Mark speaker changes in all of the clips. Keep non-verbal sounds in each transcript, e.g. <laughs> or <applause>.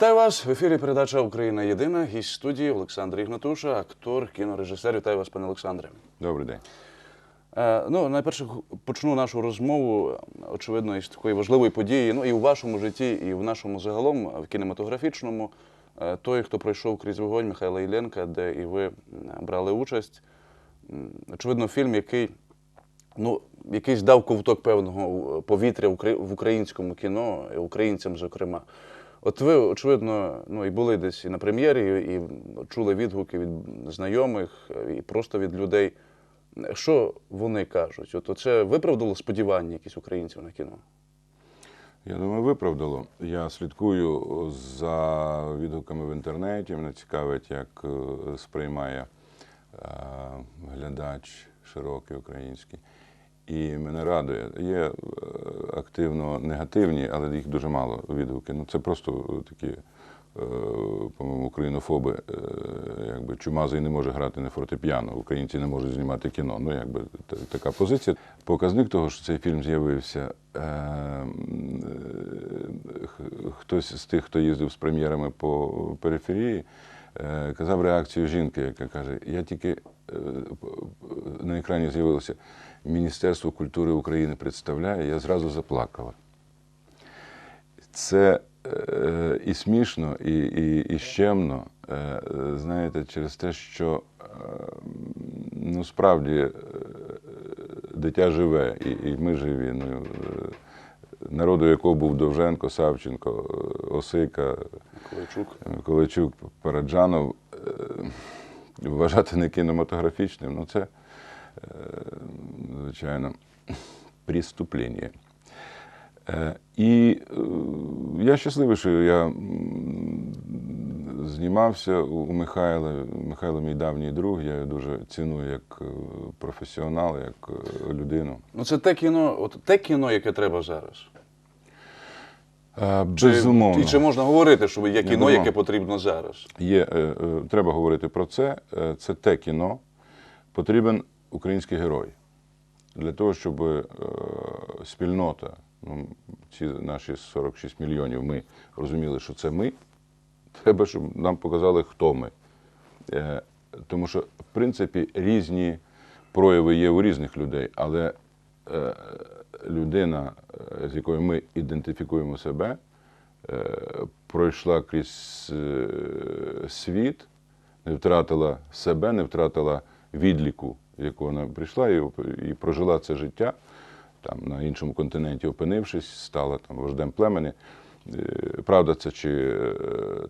Speaker 1: Вітаю вас в ефірі. Передача Україна Єдина. Гість студії Олександр Ігнатуша, актор, кінорежисер. Вітаю вас, пане Олександре.
Speaker 2: Добрий день.
Speaker 1: Е, ну, найперше почну нашу розмову, очевидно, із такої важливої події. Ну і у вашому житті, і в нашому загалом, в кінематографічному. Е, Той, хто пройшов крізь вогонь Михайла Ілленка, де і ви брали участь. Очевидно, фільм, який ну, якийсь дав ковток певного е, повітря в українському кіно, і українцям, зокрема. От ви, очевидно, ну, і були десь і на прем'єрі, і чули відгуки від знайомих, і просто від людей. Що вони кажуть? От це виправдало сподівання якісь українців на кіно?
Speaker 2: Я думаю, виправдало. Я слідкую за відгуками в інтернеті. Мене цікавить, як е, сприймає е, глядач широкий український. І мене радує. Є е, активно негативні, але їх дуже мало відгуки. Ну це просто такі, е, по-моєму, українофоби, е, якби чумазий не може грати на фортепіано, українці не можуть знімати кіно. Ну, якби така позиція. Показник того, що цей фільм з'явився. е, е, Хтось з тих, хто їздив з прем'єрами по периферії, е, казав реакцію жінки, яка каже: Я тільки е, на екрані з'явилося Міністерство культури України представляє, я зразу заплакала. Це е, і смішно, і, і, і щемно, е, знаєте, через те, що е, ну, справді е, дитя живе, і, і ми живі. Ну, е, народу, якого був Довженко, Савченко, Осика,
Speaker 1: Ковальчук.
Speaker 2: Миколайчук, Параджанов, е, вважати не кінематографічним, ну це, е, звичайно, <laughs> преступлення. І е, я щасливий, що я знімався у Михайла. Михайло мій давній друг, я його дуже ціную як е, професіонал, як людину.
Speaker 1: Ну це те кіно, от те кіно, яке треба зараз.
Speaker 2: Е,
Speaker 1: Чи,
Speaker 2: Безумовно.
Speaker 1: І чи можна говорити, що є кіно,
Speaker 2: думаю.
Speaker 1: яке потрібно зараз?
Speaker 2: Є, е, е, треба говорити про це. Це те кіно. Потрібен український герой. Для того, щоб е, спільнота, ну, ці наші 46 мільйонів, ми розуміли, що це ми. Треба, щоб нам показали, хто ми. Е, Тому що, в принципі, різні прояви є у різних людей, але е, людина, е, з якою ми ідентифікуємо себе, е, пройшла крізь е, світ, не втратила себе, не втратила відліку, в яку вона прийшла, і, і прожила це життя там, на іншому континенті, опинившись, стала там вождем племені. Е, Правда, це чи е,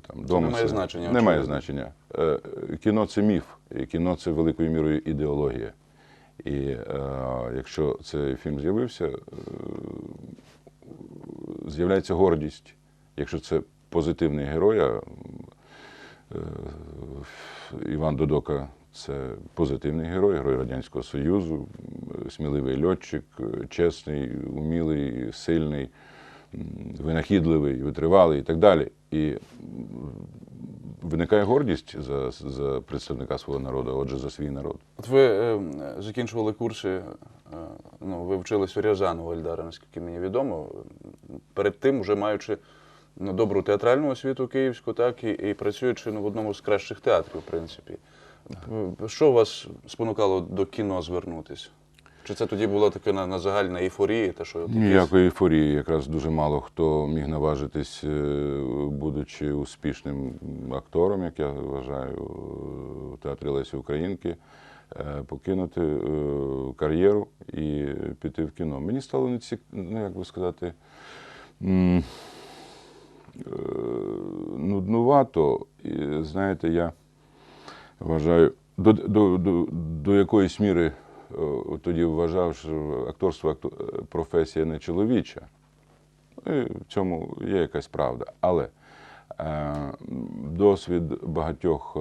Speaker 2: там
Speaker 1: Це не має значення,
Speaker 2: Немає
Speaker 1: очевидно.
Speaker 2: значення. Е, Кіно це міф, і кіно це великою мірою ідеологія. І е, якщо цей фільм з'явився, е, з'являється гордість. Якщо це позитивний герой, а е, Іван Додока це позитивний герой, герой Радянського Союзу, сміливий льотчик, е, чесний, умілий, сильний, винахідливий, витривалий і так далі. І виникає гордість за, за представника свого народу, отже, за свій народ.
Speaker 1: От ви е, закінчували курси, е, ну, ви вчились у Рязанова Ельдара, наскільки мені відомо. Перед тим, вже маючи ну, добру театральну освіту київську, так, і, і працюючи ну, в одному з кращих театрів, в принципі. Е, Що вас спонукало до кіно звернутися? Чи це тоді була така на, на загальна ейфорія? Та, що
Speaker 2: Ніякої ейфорії, якраз дуже мало хто міг наважитись, е, будучи успішним актором, як я вважаю, у театрі Лесі Українки, е, покинути е, кар'єру і піти в кіно. Мені стало не цік... ну як би сказати. е, Нуднувато, і знаєте, я вважаю, до, до, до, до якоїсь міри тоді вважав, що акторство е, професія не чоловіча. Ну, і в цьому є якась правда. Але е, досвід багатьох е,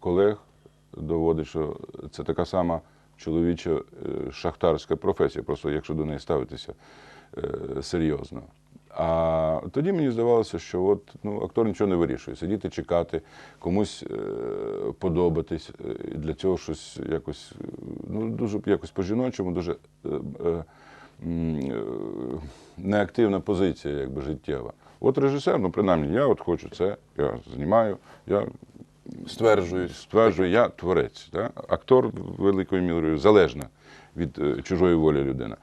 Speaker 2: колег доводить, що це така сама чоловіча е, шахтарська професія, просто якщо до неї ставитися е, серйозно. А тоді мені здавалося, що от, ну, актор нічого не вирішує. Сидіти, чекати, комусь е, подобатись. е, і Для цього щось якось, е, ну, дуже якось по-жіночому, дуже е, е, е, неактивна позиція, якби життєва. От режисер, ну принаймні, я от хочу це, я знімаю, я
Speaker 1: Стверджують.
Speaker 2: стверджую, я творець. Да? Актор великою мірою залежна від чужої волі людина.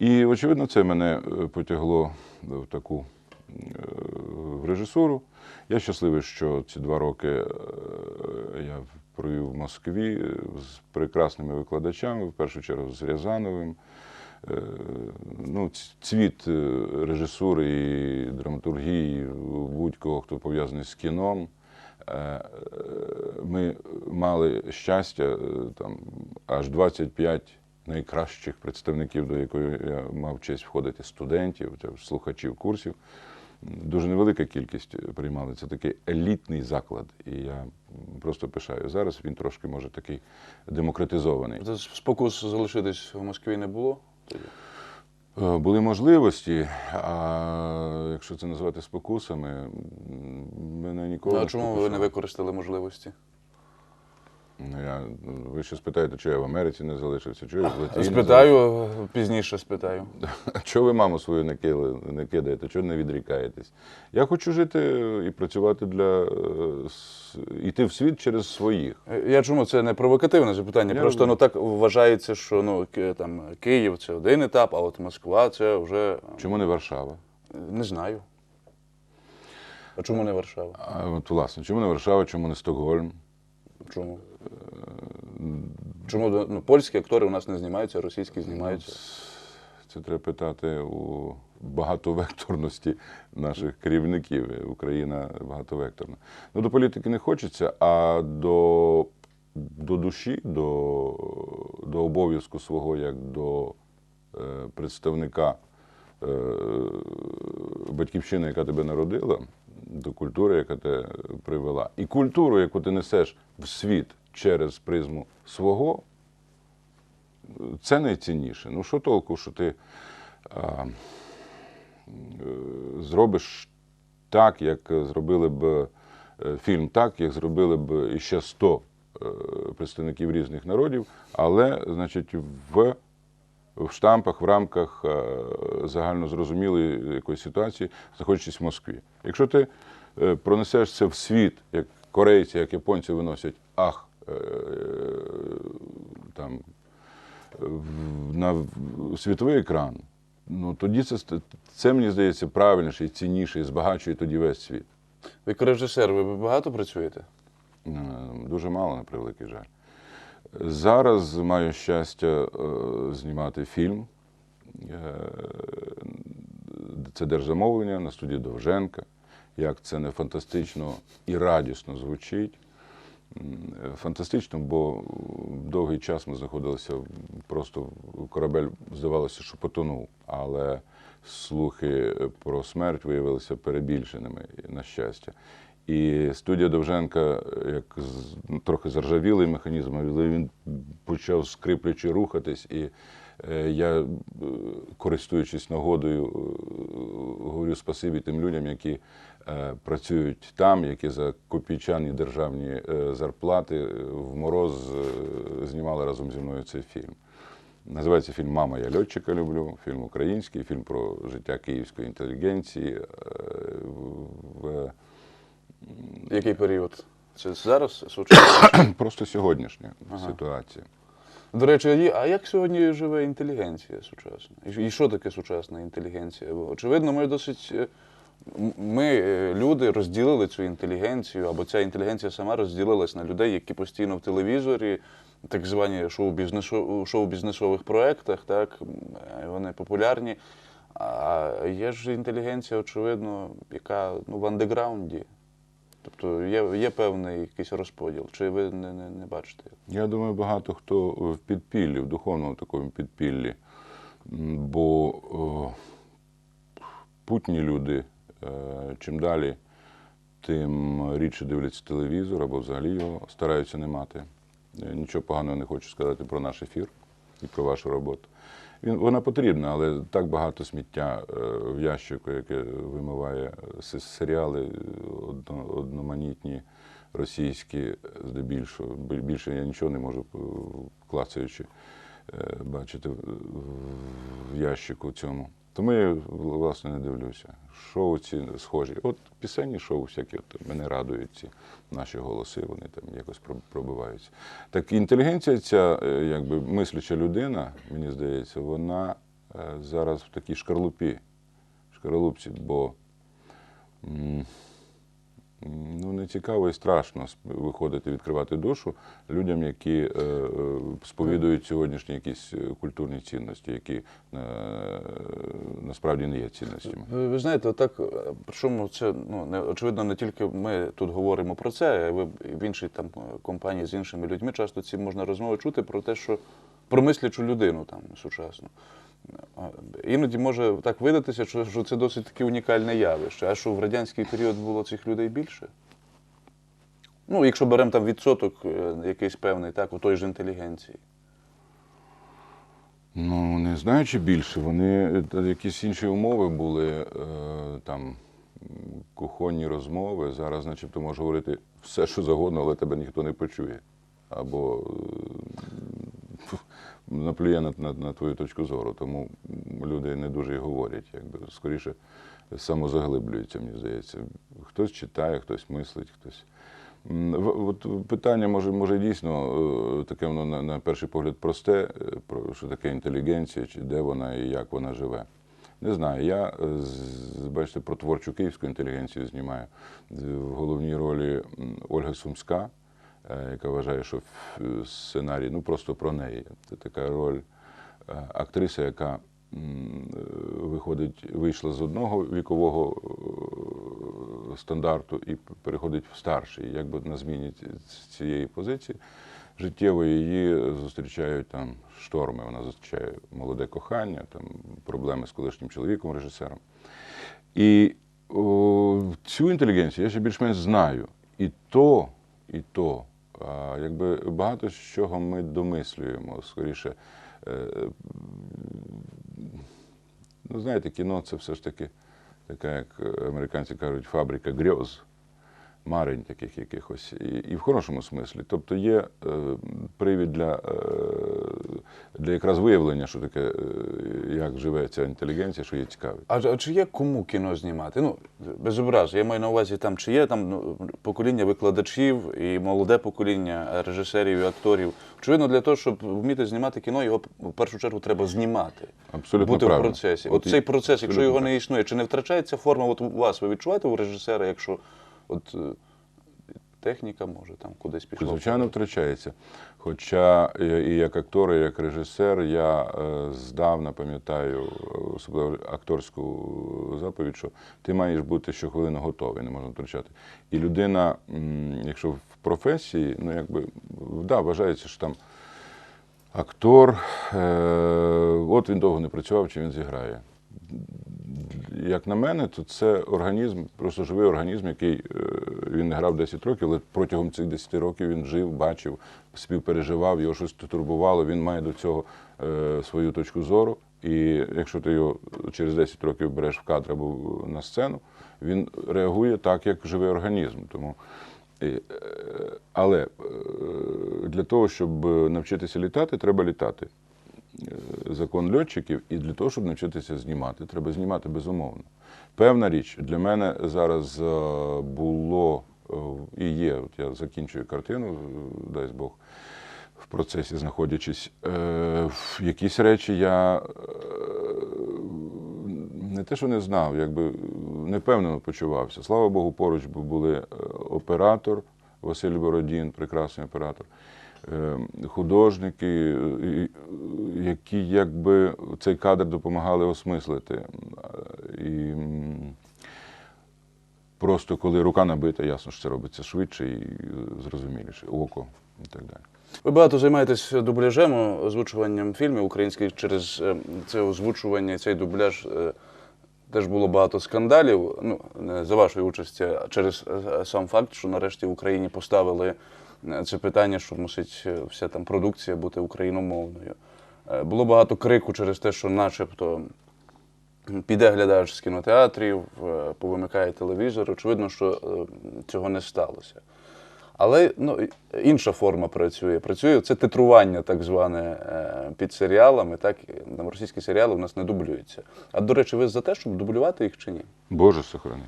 Speaker 2: І, очевидно, це мене е, потягло в таку е, в режисуру. Я щасливий, що ці два роки е, я провів в Москві е, з прекрасними викладачами, в першу чергу з Рязановим. Е, Ну, цвіт е, режисури і драматургії будь-кого, хто пов'язаний з кіном. Е, е, Ми мали щастя, е, там аж 25 найкращих представників, до якої я мав честь входити студентів, слухачів курсів. Дуже невелика кількість приймали. Це такий елітний заклад. І я просто пишаю. Зараз він трошки може такий демократизований.
Speaker 1: Спокус залишитись в Москві не було?
Speaker 2: Е, Були можливості, а якщо це назвати спокусами, мене ніколи.
Speaker 1: Ну, а чому ви не використали можливості?
Speaker 2: Ну, я, ви ще спитаєте, чи я в Америці не залишився, чи я в Латвії не
Speaker 1: Спитаю, пізніше спитаю. <laughs>
Speaker 2: Чого ви маму свою не, кили, не кидаєте, чого не відрікаєтесь? Я хочу жити і працювати для е, йти в світ через своїх.
Speaker 1: Е, Я чому це не провокативне запитання?
Speaker 2: Я
Speaker 1: Просто
Speaker 2: розумію.
Speaker 1: ну так вважається, що ну там Київ це один етап, а от Москва це вже
Speaker 2: Чому не Варшава?
Speaker 1: е, не знаю. А чому не Варшава?
Speaker 2: А от власне, чому не Варшава, чому не Стокгольм?
Speaker 1: Чому? Чому ну, польські актори у нас не знімаються, а російські знімаються?
Speaker 2: Це треба питати у багатовекторності наших керівників. Україна багатовекторна. Ну, до політики не хочеться, а до, до душі, до, до обов'язку свого як до е, представника е, батьківщини, яка тебе народила, до культури, яка тебе привела, і культуру, яку ти несеш в світ через призму свого, це найцінніше. Ну, що толку, що ти а, е, зробиш так, як зробили б е, фільм, так, як зробили б іще 100 е, представників різних народів, але, значить, в, в штампах, в рамках е, загальнозрозумілої якоїсь ситуації, знаходячись в Москві. Якщо ти пронесеш це в світ, як корейці, як японці виносять ах, там на світовий екран, ну тоді це, це мені здається правильніше і цінніше, і збагачує тоді весь світ.
Speaker 1: Ви як режисер, ви багато працюєте?
Speaker 2: Е, Дуже мало, на превеликий жаль. Зараз маю щастя е, знімати фільм. Е, Це держзамовлення на студії Довженка. Як це не фантастично і радісно звучить. Фантастично, бо довгий час ми знаходилися просто корабель, здавалося, що потонув. Але слухи про смерть виявилися перебільшеними, на щастя. І студія Довженка, як трохи заржавілий механізм, але він почав скриплячи рухатись. І е, я, е, користуючись нагодою, е, говорю спасибі тим людям, які працюють там, які за копійчані державні е, зарплати е, в мороз е, знімали разом зі мною цей фільм. Називається фільм Мама, я льотчика люблю. Фільм український, фільм про життя київської інтелігенції. е, в-
Speaker 1: Який період? Це зараз? <coughs>
Speaker 2: Просто сьогоднішня
Speaker 1: Ага.
Speaker 2: ситуація.
Speaker 1: До речі, а як сьогодні живе інтелігенція сучасна? І- І що таке сучасна інтелігенція? Бо, очевидно, ми досить. Е, Ми, е, люди, розділили цю інтелігенцію, або ця інтелігенція сама розділилась на людей, які постійно в телевізорі, так звані шоу-бізнесо- шоу-бізнесових проєктах, так, е, вони популярні. А є ж інтелігенція, очевидно, яка ну, в андеграунді. Тобто є, є певний якийсь розподіл. Чи ви не, не, не бачите?
Speaker 2: Я думаю, багато хто в підпіллі, в духовному такому підпіллі. Бо о, путні люди е, чим далі, тим рідше дивляться телевізор або взагалі його стараються не мати. Е, Нічого поганого не хочу сказати про наш ефір і про вашу роботу. Він, вона потрібна, але так багато сміття е, в ящику, яке вимиває серіали е, одноманітні, російські, е, здебільшого. Більше я нічого не можу, е, клацаючи, е, бачити в ящику цьому. Тому я власне не дивлюся. Шоу ці схожі. От пісенні шоу всякі от, мене радують ці наші голоси, вони там якось пробиваються. Так інтелігенція, ця е, якби мисляча людина, мені здається, вона е, зараз в такій шкарлупі, шкарлупці, бо Ну, не цікаво і страшно виходити, відкривати душу людям, які е, е, сповідують сьогоднішні якісь е, культурні цінності, які е, насправді не є цінностями.
Speaker 1: Ви, ви знаєте, отак, е, причому це ну, не, очевидно, не тільки ми тут говоримо про це, а ви в іншій там е, компанії з іншими людьми часто ці можна розмови чути про те, що про мислячу людину там сучасну. Іноді може так видатися, що, це досить таке унікальне явище. А що в радянський період було цих людей більше? Ну, якщо беремо там відсоток е, якийсь певний, так, у той же інтелігенції.
Speaker 2: Ну, не знаю, чи більше. Вони е, якісь інші умови були, е, там кухонні розмови. Зараз, начебто, можу говорити все, що завгодно, але тебе ніхто не почує. Або наплює на, на, на твою точку зору. Тому люди не дуже і говорять, якби скоріше самозаглиблюються, мені здається. Хтось читає, хтось мислить, хтось. От питання може, може дійсно е, таке воно на, на перший погляд просте, е, про що таке інтелігенція, чи де вона і як вона живе. Не знаю. Я е, бачите, про творчу київську інтелігенцію знімаю. В головній ролі Ольга Сумська, яка вважає, що сценарій ну просто про неї. Це така роль е, актриса, яка е, виходить, вийшла з одного вікового е, стандарту і переходить в старший. Якби на зміні цієї позиції життєвої її зустрічають там шторми. Вона зустрічає молоде кохання, там проблеми з колишнім чоловіком, режисером. І о, цю інтелігенцію я ще більш-менш знаю. І то, і то, якби багато з чого ми домислюємо, скоріше. Е, ну, знаєте, кіно це все ж таки така, як американці кажуть, фабрика грьоз, марень таких якихось, і, і в хорошому смислі. Тобто є е, привід для, е, для якраз виявлення, що таке, е, як живе ця інтелігенція, що є цікавить.
Speaker 1: А, а чи є кому кіно знімати? Ну, без образу. Я маю на увазі, там, чи є там ну, покоління викладачів і молоде покоління режисерів і акторів. Очевидно, для того, щоб вміти знімати кіно, його в першу чергу треба знімати.
Speaker 2: Абсолютно
Speaker 1: бути
Speaker 2: правильно.
Speaker 1: в процесі.
Speaker 2: От
Speaker 1: От, цей процес, якщо його не існує, чи не втрачається форма? От у вас ви відчуваєте у режисера, якщо от е, техніка може там кудись пішла?
Speaker 2: Звичайно, втрачається. Хоча і і як актор, і як режисер, я е, здавна пам'ятаю е, особливо акторську заповідь, що ти маєш бути щохвилини готовий, не можна втрачати. І людина, якщо в професії, ну якби да, вважається, що там актор, е, от він довго не працював, чи він зіграє. Як на мене, то це організм, просто живий організм, який е, він не грав 10 років, але протягом цих 10 років він жив, бачив, співпереживав, його щось турбувало, він має до цього е, свою точку зору. І якщо ти його через 10 років береш в кадр або на сцену, він реагує так, як живий організм. Тому, е, але для того, щоб навчитися літати, треба літати закон льотчиків, і для того, щоб навчитися знімати, треба знімати безумовно. Певна річ для мене зараз е, було е, і є. От я закінчую картину, е, дасть Бог, в процесі знаходячись. Е, Якісь речі я е, не те, що не знав, якби невпевнено почувався. Слава Богу, поруч бу- були е, оператор Василь Бородін, прекрасний оператор, е, художники, е, які якби цей кадр допомагали осмислити. Е, І просто коли рука набита, ясно, що це робиться швидше і е, зрозуміліше, око і так далі.
Speaker 1: Ви багато займаєтесь дубляжем, озвучуванням фільмів українських через е, це озвучування, цей дубляж. е, Теж було багато скандалів. Ну, за вашої участі, через е, сам факт, що нарешті в Україні поставили е, це питання, що мусить е, вся там продукція бути україномовною. Е, Було багато крику через те, що начебто піде глядач з кінотеатрів, е, повимикає телевізор. Очевидно, що е, цього не сталося. Але ну, інша форма працює. Працює це титрування, так зване, е, під серіалами. Так, російські серіали у нас не дублюються. А до речі, ви за те, щоб дублювати їх чи ні?
Speaker 2: Боже сохрани.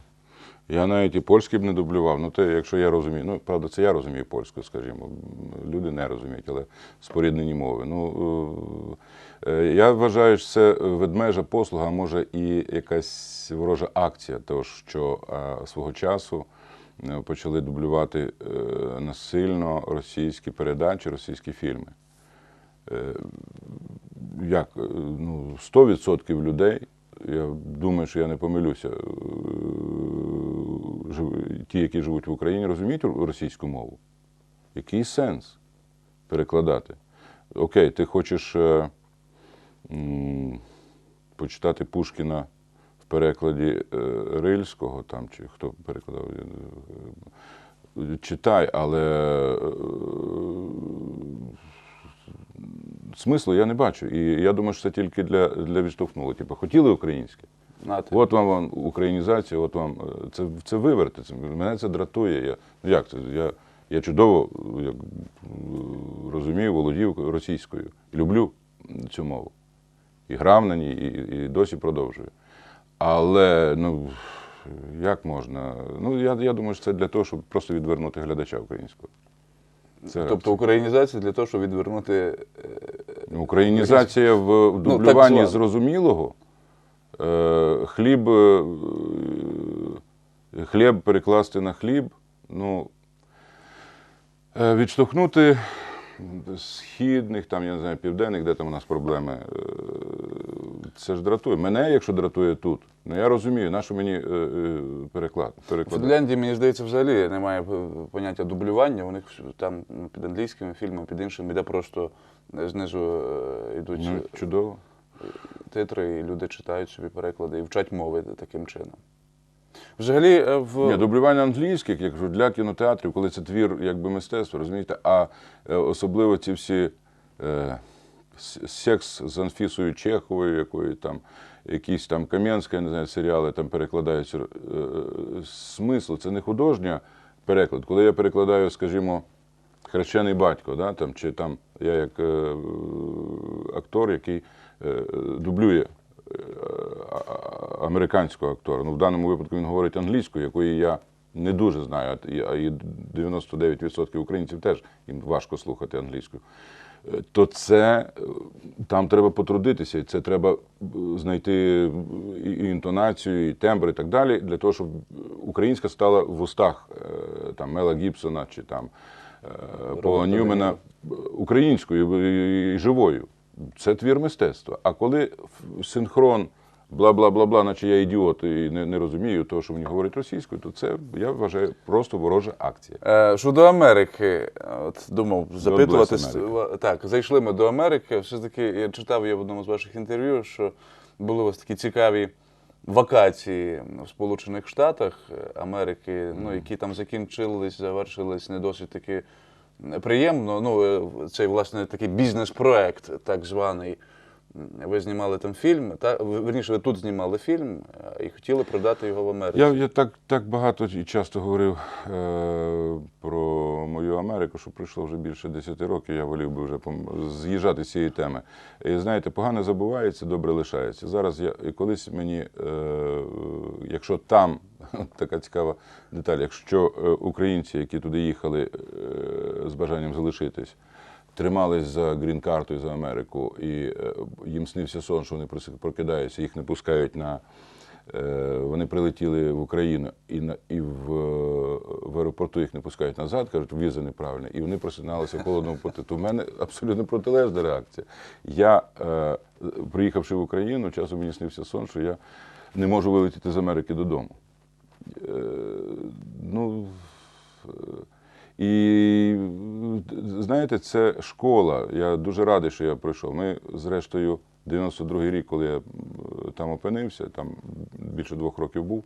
Speaker 2: Я навіть і польський б не дублював. Ну, те, якщо я розумію, ну правда, це я розумію польську, скажімо. Люди не розуміють, але споріднені мови. Ну е, е, я вважаю, що це ведмежа послуга, а може і якась ворожа акція, того, що е, свого часу почали дублювати насильно російські передачі, російські фільми. Як ну, 100% людей, я думаю, що я не помилюся, е, ті, які живуть в Україні, розуміють російську мову. Який сенс перекладати? Окей, ти хочеш е, почитати Пушкіна в перекладі е, Рильського, там, чи хто перекладав, читай, але смислу я не бачу. І я думаю, що це тільки для, для відштовхнуло. Типу, хотіли українське?
Speaker 1: Знати?
Speaker 2: От вам, вам українізація, от вам е, це, це виверти. Це, мене це дратує. Я, ну як це? Я, я чудово як, розумію, володію російською. Люблю цю мову. І грав на ній, і, і досі продовжую. Але ну, як можна? Ну, я, я думаю, що це для того, щоб просто відвернути глядача українського. Це
Speaker 1: Тобто українізація для того, щоб відвернути. е,
Speaker 2: Ну, Українізація в, дублюванні
Speaker 1: Ну,
Speaker 2: дублюванні зрозумілого. Е, хліб, е, хліб перекласти на хліб. Ну, відштовхнути східних, там, я не знаю, південних, де там у нас проблеми. е, Це ж дратує. Мене, якщо дратує тут, ну я розумію, на що мені е, е, переклад,
Speaker 1: В. Фінляндії, мені здається, взагалі немає поняття дублювання. У них там ну, під англійськими фільмами, під іншими йде просто знизу йдуть
Speaker 2: Ну, чудово.
Speaker 1: титри, і люди читають собі переклади і вчать мови таким чином. Взагалі, е, в
Speaker 2: Ні, дублювання англійських, як кажу, для кінотеатрів, коли це твір якби мистецтво, розумієте? А е, особливо ці всі е, секс з Анфісою Чеховою, якої там якісь там Кам'янська, не знаю, серіали там перекладаються. Е, е, смисл, це не художня переклад. Коли я перекладаю, скажімо, хрещений батько, да, там, чи там я як е, актор, який е, дублює американського актора. Ну, в даному випадку він говорить англійською, якої я не дуже знаю, а і- 99% українців теж їм важко слухати англійську. Е, То це е, там треба потрудитися, і це треба е, знайти і інтонацію, і тембр, і так далі, для того, щоб українська стала в устах е, там Мела Гібсона чи там е, Пола Ньюмена е, українською і живою. Це твір мистецтва. А коли синхрон, бла бла бла бла, наче я ідіот і не, не розумію того, що мені говорять російською, то це я вважаю просто ворожа акція.
Speaker 1: Е, Щодо Америки, от думав запитувати. Так, зайшли ми до Америки. Все ж таки, я читав я в одному з ваших інтерв'ю, що були у вас такі цікаві вакації в Сполучених Штатах Америки, ну, які там закінчились, завершились не досить таки приємно. Ну, е, цей, власне, такий бізнес-проект, так званий. Ви знімали там фільм, та верніше, ви тут знімали фільм е, і хотіли продати його в Америці.
Speaker 2: Я, я так, так багато і часто говорив е, про мою Америку, що пройшло вже більше 10 років, я волів би вже з'їжджати з цієї теми. І знаєте, погане забувається, добре лишається. Зараз я і колись мені, е, якщо там <laughs> така цікава деталь, якщо е, українці, які туди їхали е, з бажанням залишитись, тримались за грін-карту і за Америку, і е, їм снився сон, що вони прокидаються, їх не пускають на. Е, Вони прилетіли в Україну і, на, і в, е, в аеропорту їх не пускають назад, кажуть, візи неправильні, і вони просиналися поті. То в мене абсолютно протилежна реакція. Я, е, приїхавши в Україну, часом мені снився сон, що я не можу вилетіти з Америки додому. Е, ну, і знаєте, це школа. Я дуже радий, що я пройшов. Ми, зрештою, 92-й рік, коли я е, там опинився, там більше двох років був.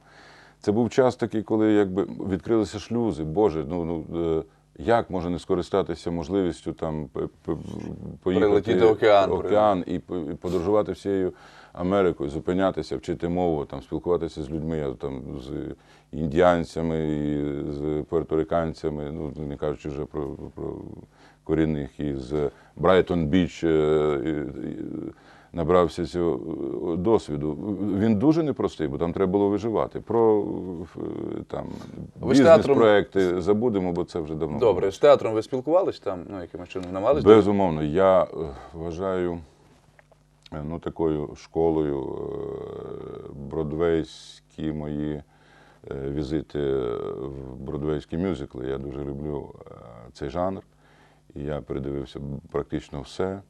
Speaker 2: Це був час такий, коли якби відкрилися шлюзи. Боже, ну, ну е, Як можна не скористатися можливістю там поїхати
Speaker 1: Перелетіти океан,
Speaker 2: океан і подорожувати всією Америкою, зупинятися, вчити мову, там спілкуватися з людьми, там з індіанцями, і з пуерториканцями, ну не кажучи вже про, про корінних із Брайтон Біч. е, і- і Набрався цього е, досвіду. Він дуже непростий, бо там треба було виживати. Про там
Speaker 1: з театром-
Speaker 2: бізнес-проекти забудемо, бо це вже давно. було.
Speaker 1: Добре, з театром ви спілкувались там, ну якимось чином намагались?
Speaker 2: Безумовно, я е, вважаю ну, такою школою е, бродвейські мої е, візити в бродвейські мюзикли. Я дуже люблю е, цей жанр. І я передивився практично все е,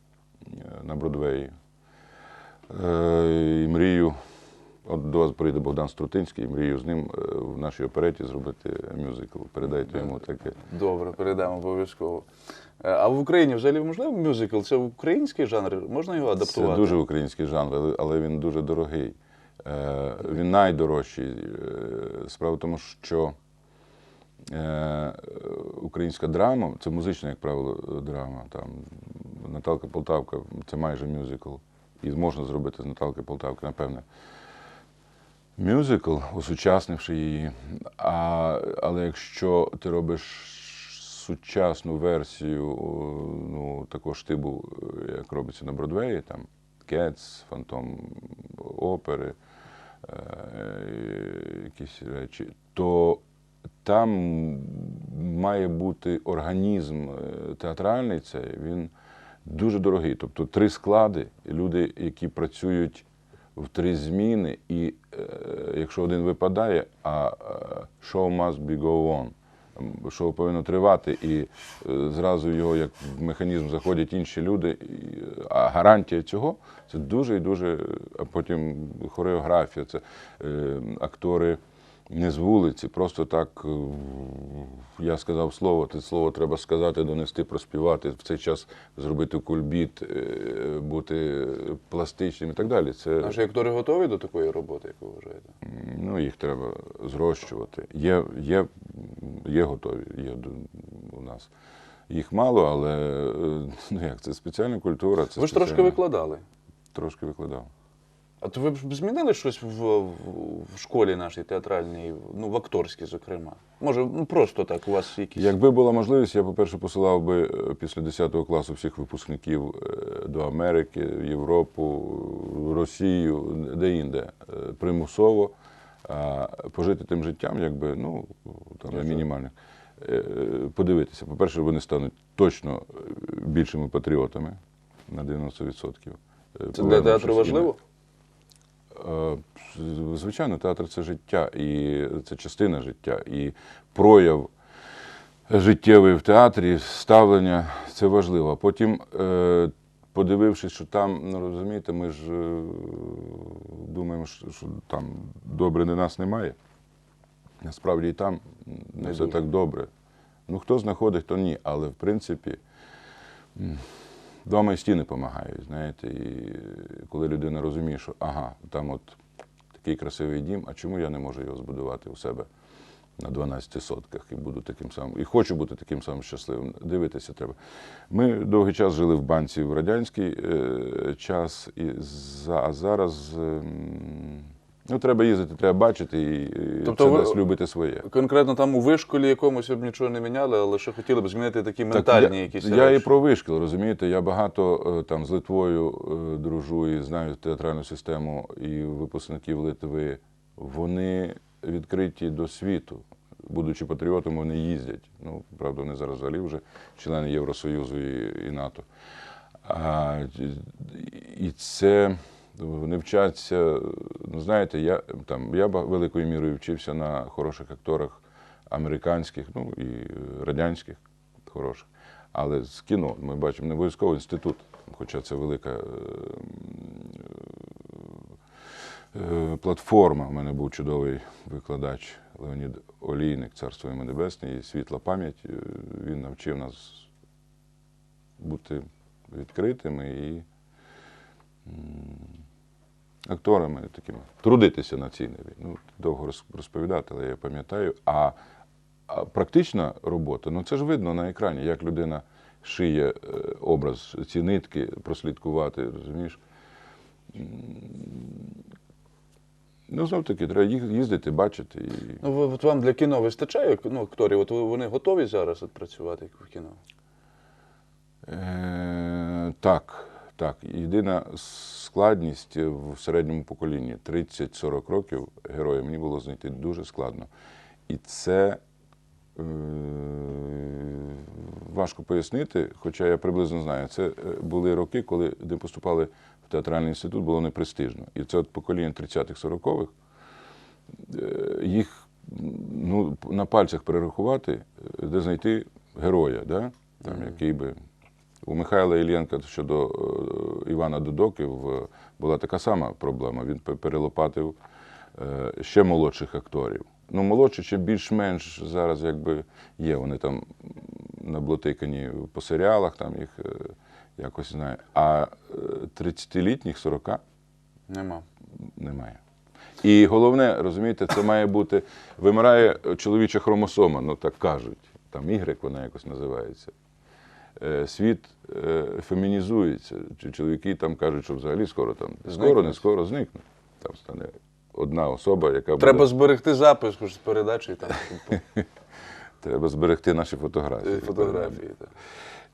Speaker 2: на Бродвеї. Е, І мрію, от до вас прийде Богдан Струтинський, і мрію з ним е, в нашій опереті зробити мюзикл. Передайте йому таке.
Speaker 1: Добре, передамо обов'язково. Е, А в Україні взагалі можливо мюзикл? Це український жанр? Можна його адаптувати?
Speaker 2: Це дуже український жанр, але- він дуже дорогий. Е, Він найдорожчий. Е, Справа в тому, що українська драма це музична, як правило, драма. Там Наталка Полтавка це майже мюзикл. І можна зробити з Наталки Полтавки, напевне. Мюзикл, осучаснивши її. А, але якщо ти робиш сучасну версію ну, такого штибу, е, як робиться на Бродвеї, там Кетс, Фантом опери, е, якісь речі, то там має бути організм е, театральний цей, він дуже дорогий. Тобто три склади, люди, які працюють в три зміни, і е, якщо один випадає, а е, show must be go on. Шоу повинно тривати, і е, зразу його, як в механізм, заходять інші люди. А гарантія цього це дуже і дуже. А потім хореографія, це е, актори не з вулиці, просто так е, я сказав слово, те слово треба сказати, донести, проспівати, в цей час зробити кульбіт, е, бути пластичним і так далі. Це
Speaker 1: Наші актори готові до такої роботи, як ви вважаєте?
Speaker 2: ну, їх треба зрощувати. Є, є, є готові, є у нас. Їх мало, але е, ну як це спеціальна культура. Це
Speaker 1: ви ж трошки викладали.
Speaker 2: Трошки викладав.
Speaker 1: А то ви б змінили щось в, в, в школі нашій театральній, ну в акторській, зокрема? Може, ну просто так, у вас якісь.
Speaker 2: Якби була можливість, я, по-перше, посилав би е, після 10 класу всіх випускників е, до Америки, Європу, Росію, де-інде, е, примусово, а пожити тим життям, якби, ну, там, на мінімальних. Подивитися. По-перше, вони стануть точно більшими патріотами на 90%. Е,
Speaker 1: Це для театру важливо?
Speaker 2: Е, Звичайно, театр це життя, і це частина життя. І прояв життєвий в театрі, ставлення це важливо. Потім, е, подивившись, що там, ну розумієте, ми ж е, думаємо, що, що там добре не нас немає. Насправді і там не все так добре. Ну, хто знаходить, хто ні. Але в принципі. Дома і стіни допомагають, знаєте, і коли людина розуміє, що ага, там от такий красивий дім, а чому я не можу його збудувати у себе на 12 сотках і буду таким самим, і хочу бути таким самим щасливим. Дивитися треба. Ми довгий час жили в банці в радянський е, час, і за, а зараз ем, ну, треба їздити, треба бачити, і,
Speaker 1: Тобто
Speaker 2: це
Speaker 1: ви-
Speaker 2: дасть любити своє.
Speaker 1: Конкретно там у вишколі якомусь б нічого не міняли, але ще хотіли б змінити такі
Speaker 2: Так
Speaker 1: ментальні
Speaker 2: я,
Speaker 1: якісь
Speaker 2: Я
Speaker 1: речі.
Speaker 2: і про вишкіл, розумієте? Я багато е, там з Литвою е, дружу і знаю театральну систему і випускників Литви. Вони відкриті до світу. Будучи патріотами, вони їздять. Ну, правда, вони зараз взагалі вже члени Євросоюзу і, і НАТО. А, і це вони вчаться. Ну, знаєте, я там я великою мірою вчився на хороших акторах американських, ну і радянських хороших. Але з кіно ми бачимо не обов'язково інститут, хоча це велика е, е, платформа. У мене був чудовий викладач Леонід Олійник, царство йому небесне, і світла пам'ять. Е, Він навчив нас бути відкритими і акторами такими, трудитися на цій ниві. Ну, довго розповідати, але я пам'ятаю. А А практична робота, ну це ж видно на екрані, як людина шиє е, образ, ці нитки прослідкувати, розумієш? Ну, знов таки, треба їздити, бачити. І...
Speaker 1: Ну, от вам для кіно вистачає ну, акторів? От вони готові зараз працювати в кіно?
Speaker 2: Е, так, так. Єдина складність в середньому поколінні 30-40 років героя мені було знайти дуже складно. І це е, важко пояснити, хоча я приблизно знаю. Це е, були роки, коли де поступали в театральний інститут, було непрестижно. І це от покоління 30-х, 40-х, е, їх ну, на пальцях перерахувати, е, де знайти героя, да? там, який би. У Михайла Іллєнка щодо е, Івана Дудоків була така сама проблема. Він перелопатив е, ще молодших акторів. Ну, молодші ще більш-менш зараз якби є. Вони там наблотикані по серіалах, там їх е, якось знаю. А е, 30-літніх 40
Speaker 1: Нема.
Speaker 2: немає. І головне, розумієте, це має бути, вимирає чоловіча хромосома, ну так кажуть. Там Y вона якось називається. Е, Світ е, фемінізується. Чоловіки там кажуть, що взагалі скоро там скоро, не скоро зникне. Там стане одна особа, яка
Speaker 1: Треба
Speaker 2: буде.
Speaker 1: зберегти запис з передачі там <laughs>
Speaker 2: Треба зберегти наші
Speaker 1: е,
Speaker 2: фотографії.
Speaker 1: фотографії. так.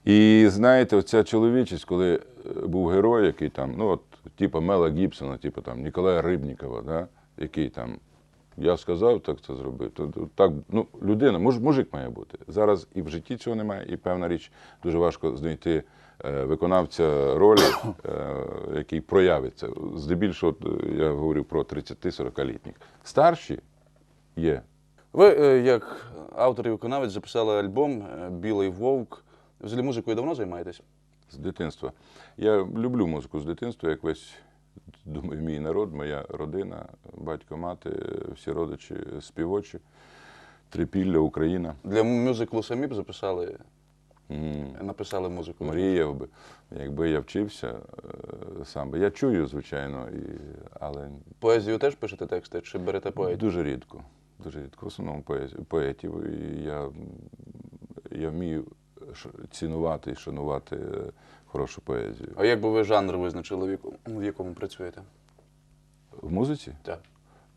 Speaker 2: І знаєте, оця чоловічість, коли був герой, який там, ну от, типу Мела Гібсона, типу там Ніколая Рибнікова, да, який там, я сказав, так це зробив. То, так, ну, людина, муж, мужик має бути. Зараз і в житті цього немає, і певна річ, дуже важко знайти е, виконавця ролі, е, який проявиться. Здебільшого, е, я говорю про 30-40-літніх. Старші є.
Speaker 1: Ви, як автор і виконавець, записали альбом Білий вовк. Взагалі музикою давно займаєтесь?
Speaker 2: з дитинства. Я люблю музику з дитинства, як весь, думаю, мій народ, моя родина, батько, мати, всі родичі співочі, Трипілля, Україна.
Speaker 1: Для мюзиклу самі б записали,
Speaker 2: М,
Speaker 1: написали музику.
Speaker 2: Мріяв би, якби я вчився е, сам би. Я чую, звичайно, і, але
Speaker 1: Поезію теж пишете тексти чи берете поетів?
Speaker 2: дуже рідко. Дуже рідко. В основному поезію- поетів. І я, я вмію цінувати і шанувати е, хорошу поезію.
Speaker 1: А як би ви жанр визначили, в якому, в якому працюєте?
Speaker 2: В музиці?
Speaker 1: Так,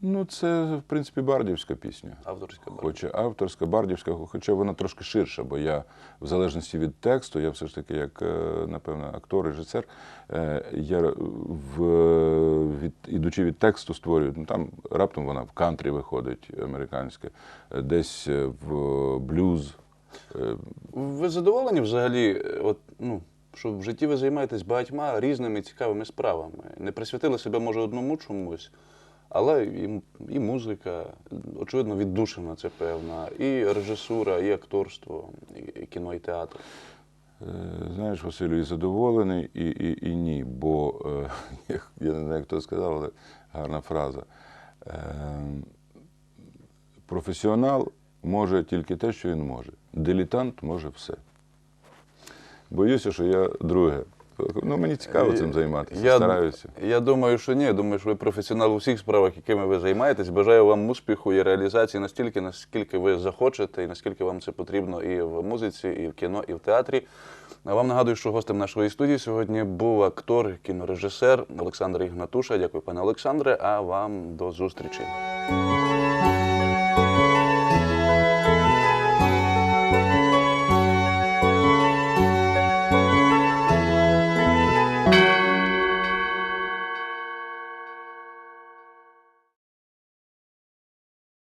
Speaker 2: Ну, це, в принципі, бардівська пісня.
Speaker 1: авторська барва.
Speaker 2: Хоча авторська, бардівська, хоча вона трошки ширша, бо я, в залежності від тексту, я все ж таки, як, е, напевно, актор, режисер, е, я в, від, ідучи від тексту створюю, ну там раптом вона в кантрі виходить американське, десь в блюз. Е,
Speaker 1: Ви задоволені взагалі, е, от, ну, що в житті ви займаєтесь багатьма різними цікавими справами? Не присвятили себе, може, одному чомусь, але і, і музика, очевидно, віддушина це певна, і режисура, і акторство, і, і кіно, і театр.
Speaker 2: Е, Знаєш, Василю, і задоволений, і, і, і ні. Бо е, <laughs> я не знаю, хто сказав, але гарна фраза. Е, професіонал може тільки те, що він може. Дилетант може все. Боюся, що я друге. Ну, мені цікаво цим займатися.
Speaker 1: Я,
Speaker 2: стараюся.
Speaker 1: я думаю, що ні. Я думаю, що ви професіонал у всіх справах, якими ви займаєтесь. Бажаю вам успіху і реалізації настільки, наскільки ви захочете, і наскільки вам це потрібно і в музиці, і в кіно, і в театрі. А вам нагадую, що гостем нашої студії сьогодні був актор, кінорежисер Олександр Ігнатуша. Дякую, пане Олександре. А вам до зустрічі.